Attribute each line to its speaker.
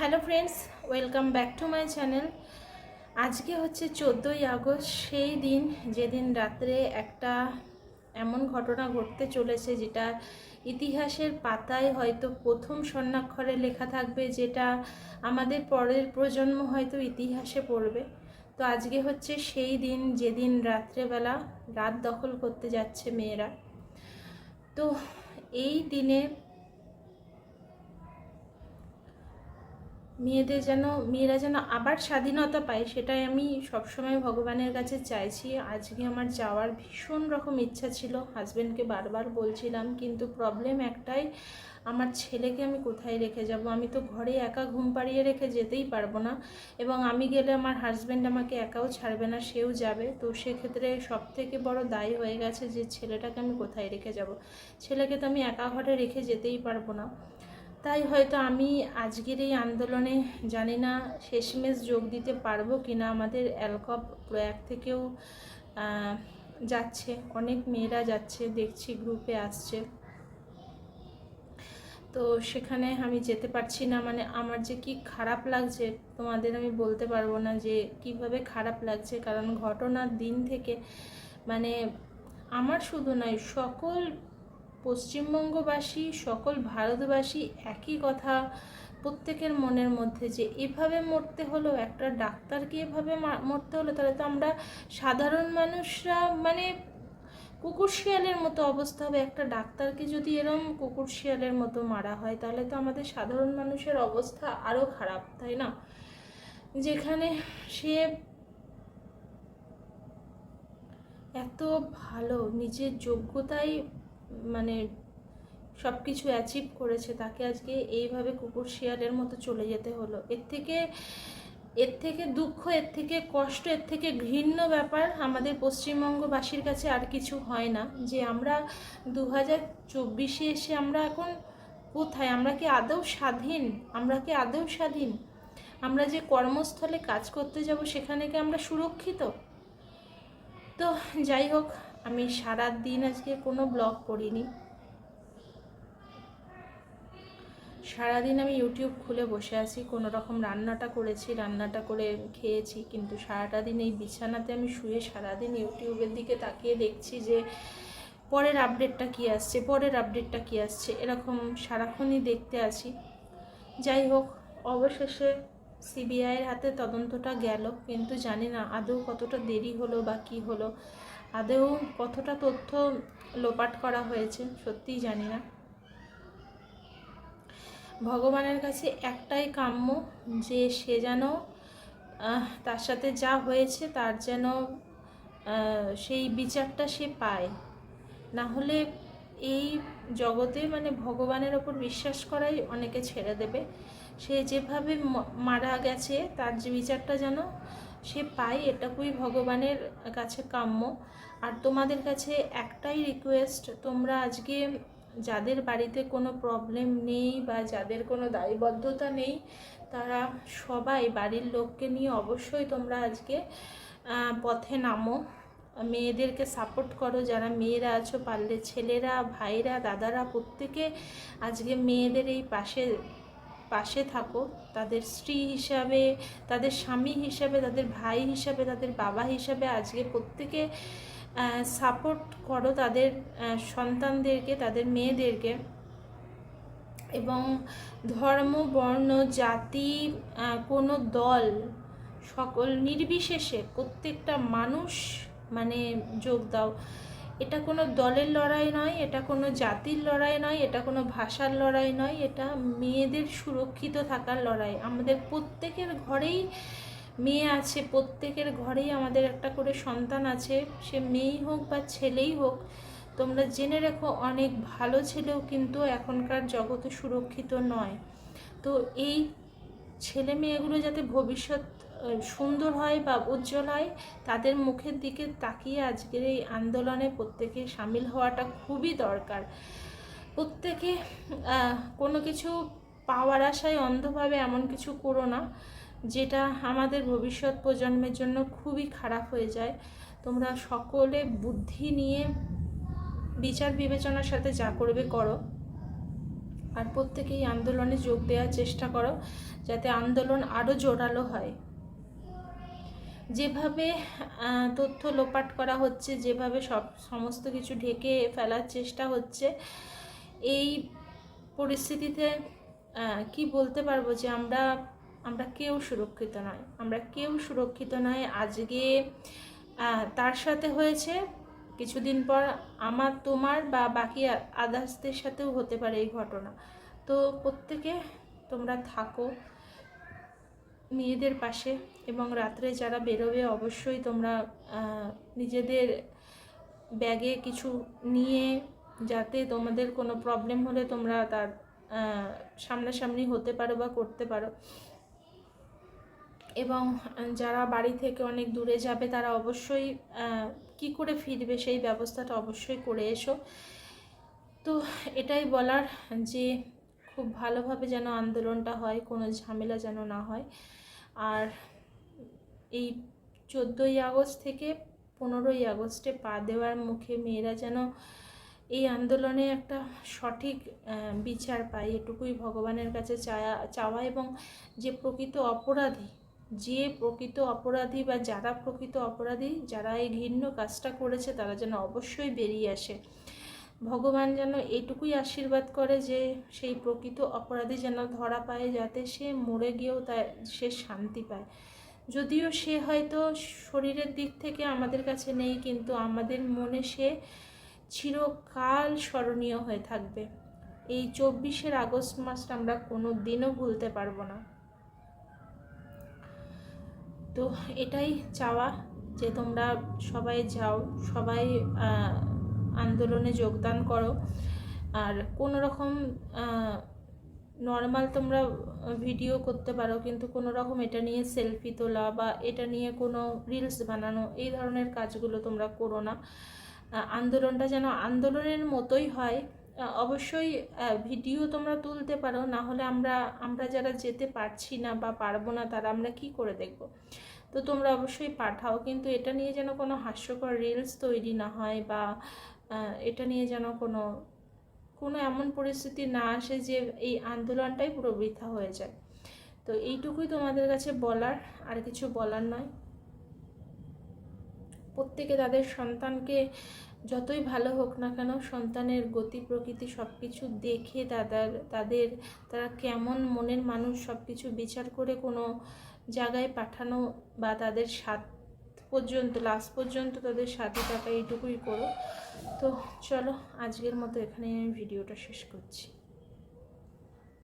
Speaker 1: Hello friends, welcome back to my channel. আজকে হচ্ছে চোদ্দোই আগস্ট, সেই দিন যেদিন রাত্রে একটা এমন ঘটনা ঘটতে চলেছে যেটা ইতিহাসের পাতায় হয়তো প্রথম স্বর্ণাক্ষরে লেখা থাকবে, যেটা আমাদের পরের প্রজন্ম হয়তো ইতিহাসে পড়বে। তো আজকে হচ্ছে সেই দিন যেদিন রাত্রেবেলা রাত দখল করতে যাচ্ছে মেয়েরা। তো এই দিনে মেয়েদের যেন, মেয়েরা যেন আবার স্বাধীনতা পায়, সেটাই আমি সবসময় ভগবানের কাছে চাইছি। আজকে আমার যাওয়ার ভীষণ রকম ইচ্ছা ছিল হাজব্যান্ডকে বারবার বলছিলাম, কিন্তু প্রবলেম একটাই, আমার ছেলেকে আমি কোথায় রেখে যাব? আমি তো ঘরে একা ঘুম পাড়িয়ে রেখে যেতেই পারব না। এবং আমি গেলে আমার হাজব্যান্ড আমাকে একাও ছাড়বে না, সেও যাবে। তো সেক্ষেত্রে সব থেকে বড় দায়ী হয়ে গেছে যে, ছেলেটাকে আমি কোথায় রেখে যাব? ছেলেকে তো আমি একা ঘরে রেখে যেতেই পারব না। তাই হয়তো আমি আজকের এই আন্দোলনে জানি না শেষমেশ যোগ দিতে পারব কি না আমাদের অ্যালকপ প্রয়াগ থেকেও যাচ্ছে। অনেক মেয়েরা যাচ্ছে, দেখছি গ্রুপে আসছে। তো সেখানে আমি যেতে পারছি না। মানে আমার যে কি খারাপ লাগছে, তোমাদের আমি বলতে পারব না যে কীভাবে খারাপ লাগছে। কারণ ঘটনার দিন থেকে মানে আমার শুধু নয়, সকল পশ্চিমবঙ্গবাসী, সকল ভারতবাসী একই কথা। প্রত্যেকের মনের মধ্যে যে এভাবে মরতে হলো, একটা ডাক্তারকে এভাবে মরতে হলো, তাহলে তো আমরা সাধারণ মানুষরা মানে কুকুর শিয়ালের মতো অবস্থা হবে। একটা ডাক্তারকে যদি এরম কুকুর শিয়ালের মতো মারা হয়, তাহলে তো আমাদের সাধারণ মানুষের অবস্থা আরও খারাপ, তাই না? যেখানে সে এত ভালো, নিজের যোগ্যতাই মানে সব কিছু অ্যাচিভ করেছে, তাকে আজকে এইভাবে কুকুর শিয়ালের মতো চলে যেতে হলো। এর থেকে এর থেকে দুঃখ, এর থেকে কষ্ট, এর থেকে ঘৃণ্য ব্যাপার আমাদের পশ্চিমবঙ্গবাসীর কাছে আর কিছু হয় না। যে আমরা দু হাজার চব্বিশে এসে আমরা এখন কোথায়? আমরা কি আদৌ স্বাধীন? আমরা কি আদৌ স্বাধীন? আমরা যে কর্মস্থলে কাজ করতে যাব সেখানে কি আমরা সুরক্ষিত? তো যাই হোক আমি সারা দিন আজকে কোনো ব্লগ করিনি। সারাদিন আমি ইউটিউব খুলে বসে আছি, কোনো রকম রান্নাটা করেছি, রান্নাটা করে খেয়েছি, কিন্তু সারাটা দিন এই বিছানাতে আমি শুয়ে সারাদিন ইউটিউবের দিকে তাকিয়ে দেখছি যে পরের আপডেটটা কী আসছে, পরের আপডেটটা কী আসছে, এরকম সারাক্ষণই দেখতে আছি। যাই হোক, অবশেষে সিবিআইয়ের হাতে তদন্তটা গেল, কিন্তু জানি না আদৌ কতটা দেরি হলো বা কী হলো। আদৌ কতটা তথ্য লোপাট করা হয়েছে সত্যিই জানি না। ভগবানের কাছে একটাই কাম্য যে সে যেন তার সাথে যা হয়েছে তার যেন সেই বিচারটা সে পায়। না হলে এই জগতে মানে ভগবানের ওপর বিশ্বাস করাই অনেকে ছেড়ে দেবে। সে যেভাবে মারা গেছে, তার যে বিচারটা যেন সে পায়, এটুকুই ভগবানের কাছে কাম্য। আর তোমাদের কাছে একটাই রিকোয়েস্ট তোমরা আজকে যাদের বাড়িতে কোনো প্রবলেম নেই বা যাদের কোনো দায়বদ্ধতা নেই, তারা সবাই বাড়ির লোককে নিয়ে অবশ্যই তোমরা আজকে পথে নামো। মেয়েদেরকে সাপোর্ট করো, যারা মেয়েরা আছো, পারলে ছেলেরা, ভাইরা, দাদারা, প্রত্যেকে আজকে মেয়েদের এই পাশে পাশে থাকো। তাদের স্ত্রী হিসাবে, তাদের স্বামী হিসাবে, তাদের ভাই হিসাবে, তাদের বাবা হিসাবে আজকে প্রত্যেকে সাপোর্ট করো তাদের সন্তানদেরকে, তাদের মেয়েদেরকে। এবং ধর্ম, বর্ণ, জাতি কোনো দল, সকল নির্বিশেষে প্রত্যেকটা মানুষ মানে যোগ দাও। এটা কোনো দলের লড়াই নয়, এটা কোনো জাতির লড়াই নয়, এটা কোনো ভাষার লড়াই নয়, এটা মেয়েদের সুরক্ষিত থাকার লড়াই। আমাদের প্রত্যেকের ঘরেই মেয়ে আছে, প্রত্যেকের ঘরেই আমাদের একটা করে সন্তান আছে। সে মেয়েই হোক বা ছেলেই হোক, তোমরা জেনে রেখো অনেক ভালো ছেলেও কিন্তু এখনকার জগতে সুরক্ষিত নয়। তো এই ছেলে মেয়েগুলো যাতে ভবিষ্যৎ সুন্দর হয় বা উজ্জ্বল হয়, তাদের মুখের দিকে তাকিয়ে আজকের এই আন্দোলনে প্রত্যেকে সামিল হওয়াটা খুবই দরকার। প্রত্যেকে কোনো কিছু পাওয়ার আশায় অন্ধভাবে এমন কিছু করো না, যেটা আমাদের ভবিষ্যৎ প্রজন্মের জন্য খুবই খারাপ হয়ে যায়। তোমরা সকলে বুদ্ধি নিয়ে বিচার বিবেচনার সাথে যা করবে করো। আর প্রত্যেকেই আন্দোলনে যোগ দেওয়ার চেষ্টা করো, যাতে আন্দোলন আরও জোরালো হয়। যেভাবে তথ্য লোপাট করা হচ্ছে, যেভাবে সব, সমস্ত কিছু ঢেকে ফেলার চেষ্টা হচ্ছে, এই পরিস্থিতিতে কি বলতে পারব যে আমরা আমরা কেউ সুরক্ষিত নয়। আমরা কেউ সুরক্ষিত নয়। আজকে তার সাথে হয়েছে, কিছুদিন পর আমার, তোমার বা বাকি আদার্সদের সাথেও হতে পারে এই ঘটনা। তো প্রত্যেকে তোমরা থাকো। মেয়েদের পাশে এবং রাত্রে যারা বেরোবে অবশ্যই তোমরা নিজেদের ব্যাগে কিছু নিয়ে যাতে তোমাদের কোনো প্রবলেম হলে তোমরা তার সামনাসামনি হতে পারো বা করতে পারো। এবং যারা বাড়ি থেকে অনেক দূরে যাবে তারা অবশ্যই কি করে ফিরবে সেই ব্যবস্থাটা অবশ্যই করে এসো। তো এটাই বলার যে খুব ভালোভাবে যেন আন্দোলনটা হয়, কোনো ঝামেলা যেন না হয়। আর এই চোদ্দোই আগস্ট থেকে পনেরোই আগস্টে পা দেওয়ার মুখে মেয়েরা যেন এই আন্দোলনে একটা সঠিক বিচার পায়। এটুকুই ভগবানের কাছে চায়া, চাওয়া এবং যে প্রকৃত অপরাধী, যে প্রকৃত অপরাধী বা যারা প্রকৃত অপরাধী, যারা এই ঘৃণ্য কাজটা করেছে, তারা যেন অবশ্যই বেরিয়ে আসে। ভগবান যেন এটুকুই আশীর্বাদ করে যে সেই প্রকৃত অপরাধী যেন ধরা পায় যাতে সে মরে গিয়েও তা সে শান্তি পায়। যদিও সে হয়তো শরীরের দিক থেকে আমাদের কাছে নেই, কিন্তু আমাদের মনে সে চিরকাল স্মরণীয় হয়ে থাকবে। এই চব্বিশের আগস্ট মাসটা আমরা কোনো দিনও ভুলতে পারব না। তো এটাই চাওয়া যে তোমরা সবাই যাও, সবাই আন্দোলনে যোগদান করো। আর কোনো রকম নর্মাল তোমরা ভিডিও করতে পারো, কিন্তু কোনো রকম এটা নিয়ে সেলফি তোলা বা এটা নিয়ে কোনো রিলস বানানো, এই ধরনের কাজগুলো তোমরা করো না। আন্দোলনটা যেন আন্দোলনের মতোই হয়। অবশ্যই ভিডিও তোমরা তুলতে পারো, না হলে আমরা আমরা যারা যেতে পারছি না বা পারব না, তারা আমরা কি করে দেখব? তো তোমরা অবশ্যই পাঠাও, কিন্তু এটা নিয়ে যেন কোনো হাস্যকর রিলস তৈরি না হয় বা এটা নিয়ে যেন কোনো কোনো এমন পরিস্থিতি না আসে যে এই আন্দোলনটাই পুরো বৃথা হয়ে যায়। তো এইটুকুই তোমাদের কাছে বলার, আর কিছু বলার নয়। প্রত্যেকে তাদের সন্তানকে যতই ভালো হোক না কেন, সন্তানের গতি, প্রকৃতি সব কিছু দেখে তাদের তাদের, তারা কেমন মনের মানুষ সব কিছু বিচার করে কোনো জায়গায় পাঠানো বা তাদের সাথ পর্যন্ত লাস্ট পর্যন্ত তাদের সাথে থাকা এইটুকুই করো। তো চলো, আজকের মতো এখানে আমি ভিডিওটা শেষ করছি।